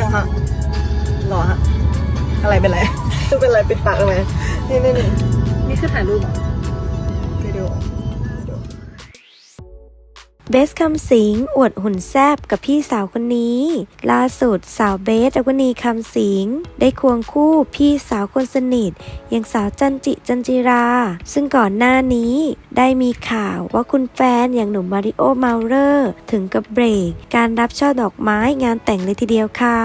จังฮะหล่อฮะ อะไรเป็นไร เป็นไรปิดปากทำไมนี่นี่นี่นี่คือถ่ายรูปเหรอวิดีโอ เบสคำสิงอวดหุ่นแซบกับพี่สาวคนนี้ ล่าสุดสาวเบสอวนีคำสิงได้ควงคู่พี่สาวคนสนิทอย่างสาวจันจิจันจิรา ซึ่งก่อนหน้านี้ได้มีข่าวว่าคุณแฟนอย่างหนุ่มมาริโอเมาเลอร์ ถึงกับเบรก การรับช่อดอกไม้งานแต่งเลยทีเดียวค่ะ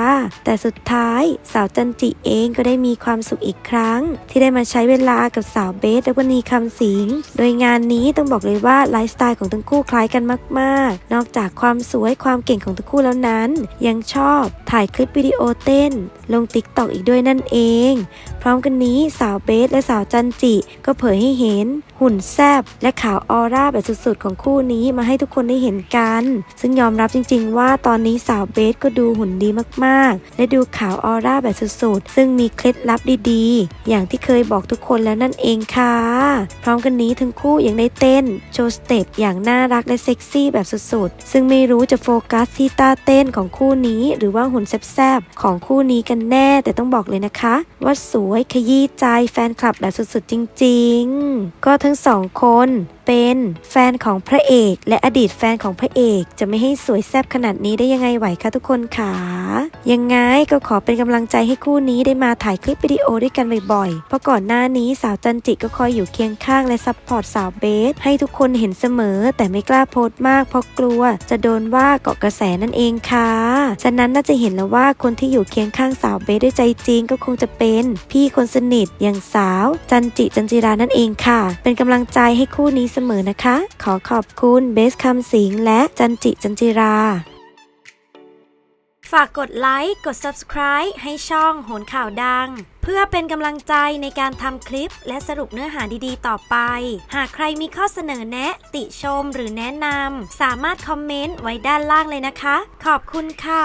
แต่สุดท้ายสาวจันจิเองก็ได้มีความสุขอีกครั้ง ที่ได้มาใช้เวลากับสาวเบสอวนีคำสิงโดยงานนี้ต้องบอกเลยว่าไลฟ์สไตล์ของทั้งคู่คล้ายกันมากๆ นอกจากความสวยความเก่งของทั้งคู่แล้วนั้น ยังชอบถ่ายคลิปวิดีโอเต้น ลงติ๊กตอกอีกด้วยนั่นเอง พร้อมกันนี้สาวเบสและสาวจันจิ ก็เผยให้เห็น หุ่นแซบและขาวออร่าแบบสุดๆ ของคู่นี้มาให้ทุกคนได้เห็นกัน ซึ่งยอมรับจริง ๆ ว่าตอนนี้สาวเบสก็ดูหุ่นดีมากๆ และดูขาวออร่าแบบสุดๆ ซึ่งมีเคล็ดลับดีๆ อย่างที่เคยบอกทุกคนแล้วนั่นเองค่ะ พร้อมกันนี้ทั้งคู่ยังได้เต้นโชว์สเต็ปอย่างน่ารักและเซ็กซี่แบบสุดๆ ซึ่งไม่รู้จะโฟกัสที่ตาเต้นของคู่นี้ หรือว่าหุ่นแซบๆ ของคู่นี้กันแน่ แต่ต้องบอกเลยนะคะ ว่าสวยขยี้ใจแฟนคลับแบบสุดๆ จริง ๆ ก็ทั้งสองคน เป็นแฟนของพระเอก และอดีตแฟนของพระเอก จะไม่ให้สวยแซบขนาดนี้ได้ยังไงไหวคะทุกคนคะยังไงก็ขอเป็นกำลังใจให้คู่นี้ได้มาถ่ายคลิปวิดีโอด้วยกันบ่อยๆ เพราะก่อนหน้านี้สาวจันจิก็คอยอยู่เคียงข้างและซัพพอร์ตสาวเบสให้ทุกคนเห็นเสมอ แต่ไม่กล้าโพสต์มากเพราะกลัว จะโดนว่าเกาะกระแสนั่นเองค่ะ ฉะนั้นน่าจะเห็นแล้วว่าคนที่อยู่เคียงข้างสาวเบสด้วยใจจริงก็คงจะเป็น พี่คนสนิทอย่างสาว จันจิจันจิรานั่นเองค่ะ เป็นกำลังใจให้คู่นี้เสมอนะคะ ขอขอบคุณเบสคำสิงและจันจิจันจิรา ฝากกดไลค์ กด subscribe ให้ช่องโหนข่าวดัง เพื่อเป็นกำลังใจในการทำคลิปและสรุปเนื้อหาดีๆ ต่อไป หากใครมีข้อเสนอแนะ ติชมหรือแนะนำสามารถคอมเมนต์ไว้ด้านล่างเลยนะคะ ขอบคุณค่ะ